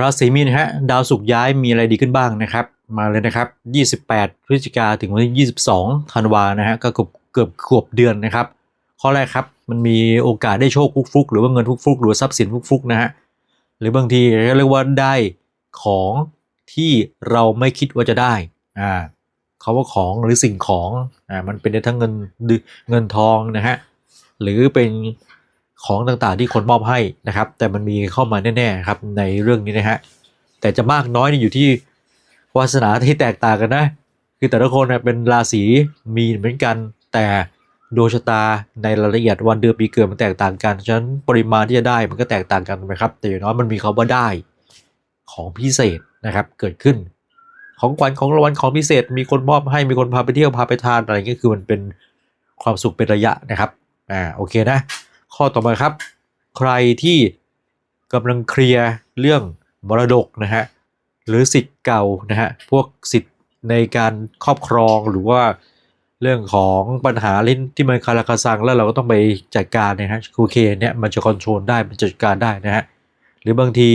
ราศีมีนฮะดาวศุกร์ย้ายมีอะไรดีขึ้นบ้างนะครับ มาเลยนะครับ 28 พฤศจิกาถึงวันที่ 22 ธันวานะฮะก็เกือบเกือบขวบเดือนนะครับ ข้อแรกครับมันมีโอกาสได้โชคฟุกๆหรือว่าเงินฟุกๆหรือทรัพย์สินฟุกๆนะฮะหรือบางทีเรียกว่าได้ของที่เราไม่คิดว่าจะได้อ่าเขาว่าของหรือสิ่งของอ่ามันเป็นได้ทั้งเงินเงินทองนะฮะหรือเป็น ของต่างๆที่คนมอบให้นะครับ แต่มันมีเข้ามาแน่ๆครับในเรื่องนี้นะฮะแต่จะมากน้อยนี่อยู่ที่วาสนาที่แตกต่างกันนะ คือแต่ละคนเป็นราศีมีเหมือนกัน แต่ดวงชะตาในรายละเอียดวันเดือนปีเกิดมันแตกต่างกันฉะนั้นปริมาณที่จะได้มันก็แตกต่างกันนะครับ แต่อย่างน้อยมันมีคาว่าได้ของพิเศษนะครับเกิดขึ้น ของขวัญของรางวัลของพิเศษ มีคนมอบให้มีคนพาไปเที่ยวพาไปทานอะไรเงี้ยคือมันเป็นความสุขเป็นระยะนะครับอ่าโอเคนะ ข้อต่อมาครับ ใครที่กำลังเคลียร์เรื่องมรดกนะฮะหรือสิทธิ์เก่านะฮะพวกสิทธิ์ในการครอบครองหรือว่าเรื่องของปัญหาเล่นที่มันคาราคาซังแล้วเราก็ต้องไปจัดการนะฮะโอเคเนี่ยมันจะคอนโทรลได้มันจัดการได้นะฮะหรือบางที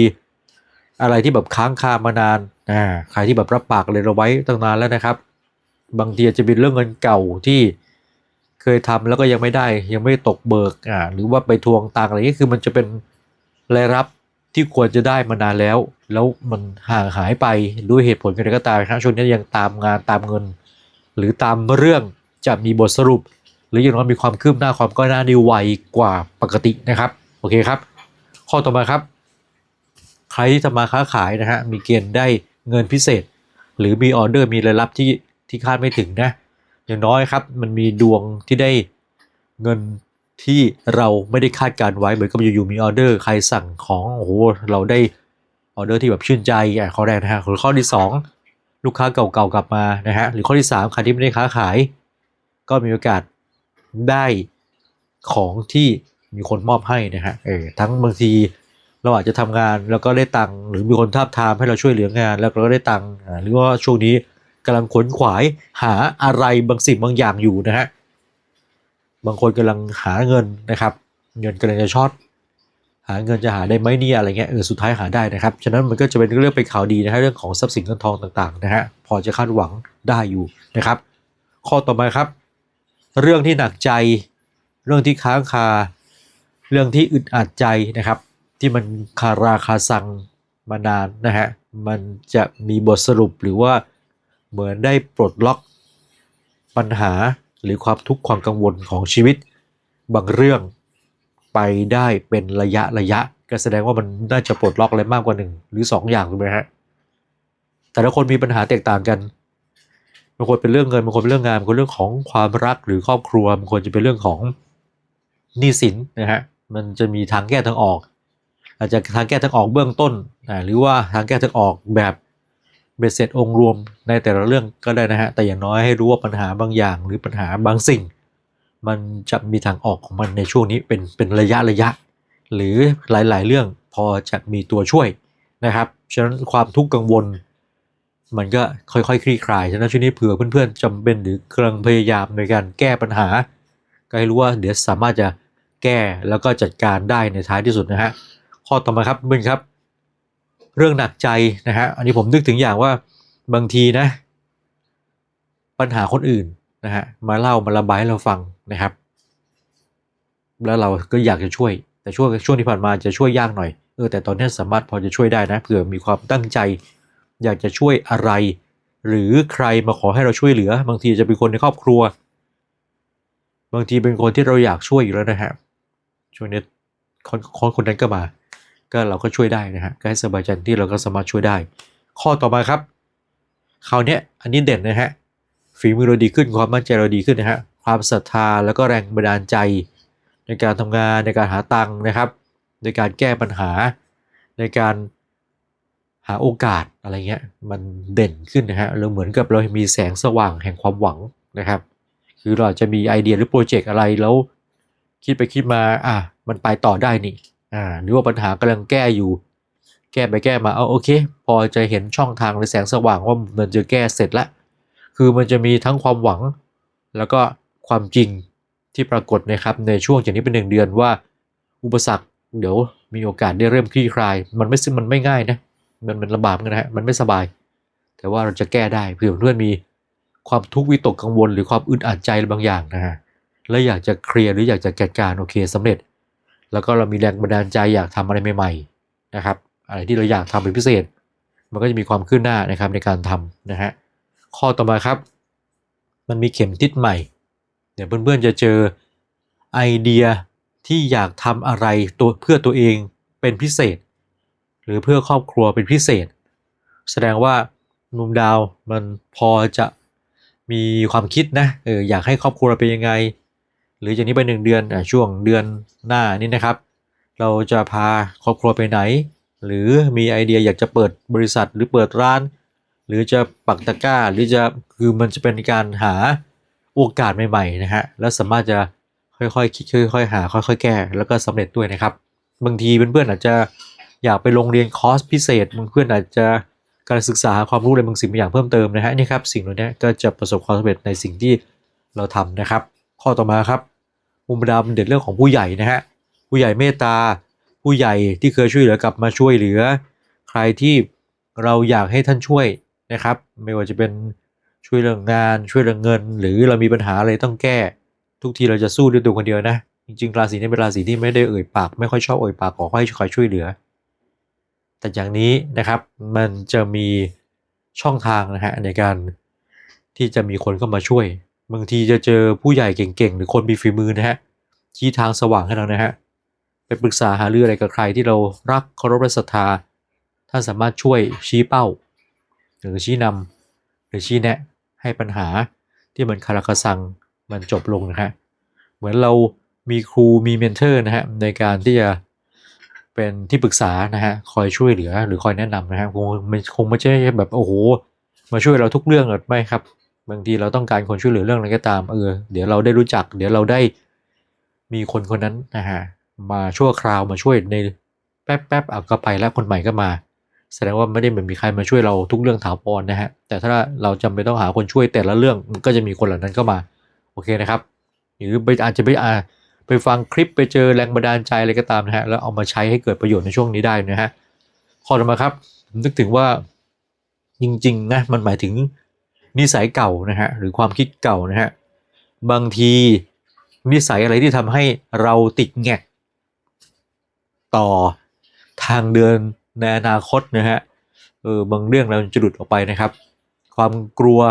อะไรที่แบบค้างคามานานอ่าใครที่แบบรับปากเลยเราไว้ตั้งนานแล้วนะครับ บางทีอาจจะเป็นเรื่องเงินเก่าที่ เคยทำแล้วก็ยังไม่ได้ ยังไม่ตกเบิกอ่าหรือว่าไปทวงตังอะไรนี้คือมันจะเป็นรายรับที่ควรจะได้มานานแล้ว แล้วมันห่างหายไปด้วยเหตุผลอะไรก็ตามนะช่วงนี้ยังตามงานตามเงิน หรือตามเรื่องจะมีบทสรุป หรืออย่างน้อยมีความคืบหน้าความก้าวหน้านี่ไวกว่าปกตินะครับโอเคครับ ข้อต่อมาครับ ใครที่ทำมาค้าขายนะฮะมีเกณฑ์ได้เงินพิเศษ หรือมีออเดอร์มีรายรับที่ที่คาดไม่ถึงนะ อย่างน้อยครับ มันมีดวงที่ได้เงินที่เราไม่ได้คาดการไว้เหมือนกับอยู่ๆมีออเดอร์ใครสั่งของโอ้โหเราได้ออเดอร์ที่แบบชื่นใจอะข้อแรกนะฮะหรือข้อที่สองลูกค้าเก่าๆกลับมานะฮะหรือข้อที่สามใครที่ไม่ได้ค้าขาย ก็มีโอกาสได้ของที่มีคนมอบให้นะฮะเออทั้งบางทีเราอาจจะทำงานแล้วก็ได้ตังค์หรือมีคนทาบทามให้เราช่วยเหลืองาน แล้วเราก็ได้ตังค์หรือว่าช่วงนี้ำลังขนขวายหาอะไรบางสิ่งบางอย่างอยู่นะฮะบางคนกำลังหาเงินนะครับ เงินกำลังจะช็อตหาเงินจะหาได้ไหมเนี่ยอะไรเงี้ยเออสุดท้ายหาได้นะครับฉะนั้นมันก็จะเป็นเรื่องเป็นข่าวดีนะฮะเรื่องของทรัพย์สินเงินทองต่างๆนะฮะพอจะคาดหวังได้อยู่นะครับ ข้อต่อมาครับ เรื่องที่หนักใจ เรื่องที่ค้างคา เรื่องที่อึดอัดใจนะครับ ที่มันคาราคาซังมานานนะฮะมันจะมีบทสรุปหรือว่า เหมือนได้ปลดล็อก ปัญหาหรือความทุกข์ความกังวลของชีวิต บางเรื่องไปได้เป็นระยะระยะ ก็แสดงว่ามันน่าจะปลดล็อกอะไรมากกว่าหนึ่งหรือสองอย่างถูกไหมฮะแต่ละคนมีปัญหาแตกต่างกันบางคนเป็นเรื่องเงินบางคนเป็นเรื่องงานบางคนเรื่องของความรักหรือครอบครัวบางคนจะเป็นเรื่องของหนี้สินนะฮะมันจะมีทางแก้ทางออก อาจจะทางแก้ทางออกเบื้องต้นหรือว่าทางแก้ทางออกแบบ เบ็ดเสร็จองค์รวมในแต่ละเรื่องก็ได้นะฮะ แต่อย่างน้อยให้รู้ว่าปัญหาบางอย่างหรือปัญหาบางสิ่ง มันจะมีทางออกของมันในช่วงนี้เป็นเป็นระยะระยะ หรือหลาย ๆ เรื่องพอจะมีตัวช่วยนะครับ ฉะนั้นความทุกข์กังวล มันก็ค่อยๆ คลี่คลาย ฉะนั้นช่วงนี้เผื่อเพื่อนๆจำเป็นหรือกำลังพยายามในการแก้ปัญหา ก็ให้รู้ว่าเดี๋ยวสามารถจะแก้แล้วก็จัดการได้ในท้ายที่สุดนะฮะ ข้อต่อมาครับเพื่อนครับ เรื่องหนักใจนะฮะอันนี้ผมนึกถึงอย่างว่าบางทีนะ ปัญหาคนอื่นนะฮะมาเล่ามาระบายให้เราฟังนะครับ แล้วเราก็อยากจะช่วย แต่ช่วงช่วงที่ผ่านมาจะช่วยยากหน่อยเออแต่ตอนนี้สามารถพอจะช่วยได้นะเผื่อมีความตั้งใจ อยากจะช่วยอะไร หรือใครมาขอให้เราช่วยเหลือ บางทีจะเป็นคนในครอบครัว บางทีเป็นคนที่เราอยากช่วยอยู่แล้วนะฮะช่วงนี้คนคนคนนั้นก็มา ก็เราก็ช่วยได้นะฮะก็ให้สบายใจที่เราก็สามารถช่วยได้ ข้อต่อมาครับคราวนี้อันนี้เด่นนะฮะฝีมือเราดีขึ้นความมั่นใจเราดีขึ้นนะฮะความศรัทธาแล้วก็แรงบันดาลใจ ในการทำงานในการหาตังค์นะครับ ในการแก้ปัญหา ในการหาโอกาสอะไรเงี้ยมันเด่นขึ้นนะฮะเราเหมือนกับเรามีแสงสว่างแห่งความหวังนะครับ คือเราจะมีไอเดียหรือโปรเจกต์อะไรแล้ว คิดไปคิดมาอะมันไปต่อได้นี่ อ่าหรือว่าปัญหากำลังแก้อยู่ แก้ไปแก้มาเอาโอเค พอจะเห็นช่องทางหรือแสงสว่างว่ามันจะแก้เสร็จละคือมันจะมีทั้งความหวัง แล้วก็ความจริงที่ปรากฏนะครับในช่วงจากนี้เป็นหนึ่งเดือนว่า อุปสรรคเดี๋ยวมีโอกาสได้เริ่มคลี่คลาย มันไม่ซึ่งมันไม่ง่ายนะมันมันลำบากนกันนะฮะมันไม่สบาย แต่ว่าเราจะแก้ได้เผื่อเพื่อนมีความทุกข์วิตกกังวล หรือความอึดอัดใจอะไรบางอย่างนะฮะแล้วอยากจะเคลียร์หรืออยากจะจัดการโอเคสำเร็จ แล้วก็เรามีแรงบันดาลใจอยากทำอะไรใหม่ๆนะครับ อะไรที่เราอยากทำเป็นพิเศษ มันก็จะมีความขึ้นหน้านะครับในการทำนะฮะข้อต่อมาครับ มันมีเข็มทิศใหม่เดี๋ยวเพื่อนๆจะเจอไอเดียที่อยากทำอะไรตัวเพื่อตัวเองเป็นพิเศษ หรือเพื่อครอบครัวเป็นพิเศษ แสดงว่ามุมดาวมันพอจะมีความคิดนะเอออยากให้ครอบครัวเราเป็นยังไง หรือจากนี้ไปหนึ่งเดือนอช่วงเดือนหน้านี่นะครับ เราจะพาครอบครัวไปไหน หรือมีไอเดียอยากจะเปิดบริษัทหรือเปิดร้าน หรือจะปักตะกร้า หรือจะคือมันจะเป็นการหาโอกาสใหม่ๆนะฮะแล้วสามารถจะค่อยๆคิดค่อยๆหา ค่อยๆแก้ แล้วก็สำเร็จด้วยนะครับ บางทีเพื่อนๆอาจจะอยากไปโรงเรียนคอร์สพิเศษบางเพื่อนอาจจะการศึกษาความรู้อะไรบางสิ่งบางอย่างเพิ่มเติมนะฮะนี่ครับสิ่งเหล่านี้ก็จะประสบความสำเร็จในสิ่งที่เราทำนะครับ ข้อต่อมาครับ มุมดาวมันเด่นเรื่องของผู้ใหญ่นะฮะผู้ใหญ่เมตตา ผู้ใหญ่ที่เคยช่วยเหลือกลับมาช่วยเหลือ ใครที่เราอยากให้ท่านช่วยนะครับ ไม่ว่าจะเป็นช่วยเรื่องงานช่วยเรื่องเงิน หรือเรามีปัญหาอะไรต้องแก้ ทุกทีเราจะสู้ด้วยตัวคนเดียวนะ จริงๆราศีนี้เป็นราศีที่ไม่ได้เอ่ยปาก ไม่ค่อยชอบเอ่ยปากขอให้คอยช่วยเหลือ แต่อย่างนี้นะครับมันจะมีช่องทางนะฮะในการที่จะมีคนเข้ามาช่วย บางทีจะเจอผู้ใหญ่เก่งๆ หรือคนมีฝีมือนะฮะชี้ทางสว่างให้เรานะฮะไปปรึกษาหาเรืออะไรกับใครที่เรารักเคารพและศรัทธาท่านสามารถช่วยชี้เป้า หรือชี้นำหรือชี้แนะให้ปัญหาที่มันคาราคาซังมันจบลงนะฮะเหมือนเรามีครูมีเมนเทอร์นะฮะในการที่จะเป็นที่ปรึกษานะฮะคอยช่วยเหลือหรือคอยแนะนำนะฮะคงไม่คงไม่ใช่แบบโอ้โหมาช่วยเราทุกเรื่องหรอกไม่ครับ บางทีเราต้องการคนช่วยเหลือเรื่องอะไรก็ตามเออเดี๋ยวเราได้รู้จัก เดี๋ยวเราได้มีคนคนนั้นนะฮะมาชั่วคราวมาช่วยในแป๊บแป๊บๆอะก็ไปแล้วคนใหม่ก็มา แสดงว่าไม่ได้เหมือนมีใครมาช่วยเราทุกเรื่องถาวรนะฮะแต่ถ้าเราจำเป็นต้องหาคนช่วยแต่ละเรื่องก็จะมีคนเหล่านั้นเข้ามาโอเคนะครับหรือไปอาจจะไปอ่าไปฟังคลิปไปเจอแรงบันดาลใจอะไรก็ตามนะฮะแล้วเอามาใช้ให้เกิดประโยชน์ในช่วงนี้ได้นะฮะข้อต่อมาครับนึกถึงว่าจริงๆนะมันหมายถึง นิสัยเก่านะฮะหรือความคิดเก่านะฮะบางทีนิสัยอะไรที่ทำให้เราติดแงกต่อทางเดินในอนาคตนะฮะเออบางเรื่องเราจะหลุดออกไปนะครับ ความกลัว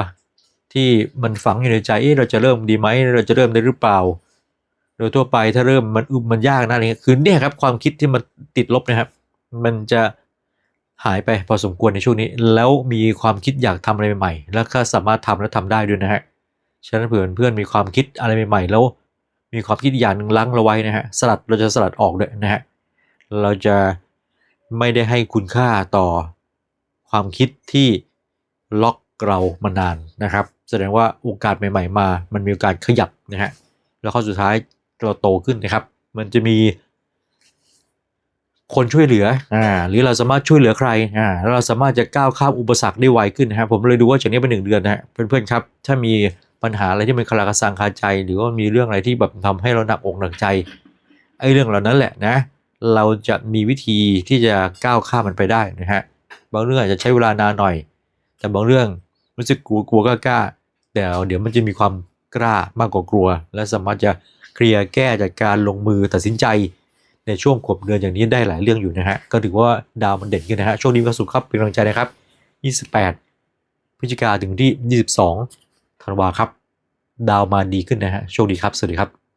ที่มันฝังอยู่ในใจเเราจะเริ่มดีไหมเราจะเริ่มได้หรือเปล่า โดยทั่วไปถ้าเริ่มมันอึมมันยากนะอะไรเงี้ยคือเนี่ยครับความคิดที่มันติดลบนะครับ มันจะ หายไปพอสมควรในช่วงนี้ แล้วมีความคิดอยากทำอะไรใหม่ๆ แล้วก็สามารถทำและทำได้ด้วยนะฮะฉะนั้นเพื่อนเพื่อนมีความคิดอะไรใหม่ๆ แล้วมีความคิดอย่างหนึ่งลังเราไว้นะฮะสลัดเราจะสลัดออกด้วยนะฮะเราจะไม่ได้ให้คุณค่าต่อความคิดที่ล็อกเรามานานนะครับ แสดงว่าโอกาสใหม่ ๆ มา มันมีโอกาสขยับนะฮะแล้วข้อสุดท้ายเราโตขึ้นนะครับ มันจะมี คนช่วยเหลืออ่าหรือเราสามารถช่วยเหลือใครอ่าแล้วเราสามารถจะก้าวข้ามอุปสรรคได้ไวขึ้นนะครับผมเลยดูว่าจากนี้เป็นหนึ่งเดือนนะฮะเพื่อนๆครับ ถ้ามีปัญหาอะไรที่มันคลากระซังคาใจ หรือว่ามีเรื่องอะไรที่แบบทำให้เราหนักอกหนักใจไอ้เรื่องเหล่านั้นแหละนะ เราจะมีวิธีที่จะก้าวข้ามมันไปได้นะฮะบางเรื่องอาจจะใช้เวลานานหน่อย แต่บางเรื่องรู้สึกกลัวกลัวก็กล้าแต่เดี๋ยวมันจะมีความกล้ามากกว่ากลัว และสามารถจะเคลียร์แก้จากการลงมือตัดสินใจ ในช่วงขวบเดือนอย่างนี้ได้หลายเรื่องอยู่นะฮะ ก็ถือว่าดาวมันเด่นขึ้นนะฮะ ช่วงนี้ก็สุขครับเป็นกำลังใจนะครับ 28 พฤศจิกาถึงที่ 22 ธันวาครับ ดาวมาดีขึ้นนะฮะ โชคดีครับ สวัสดีครับ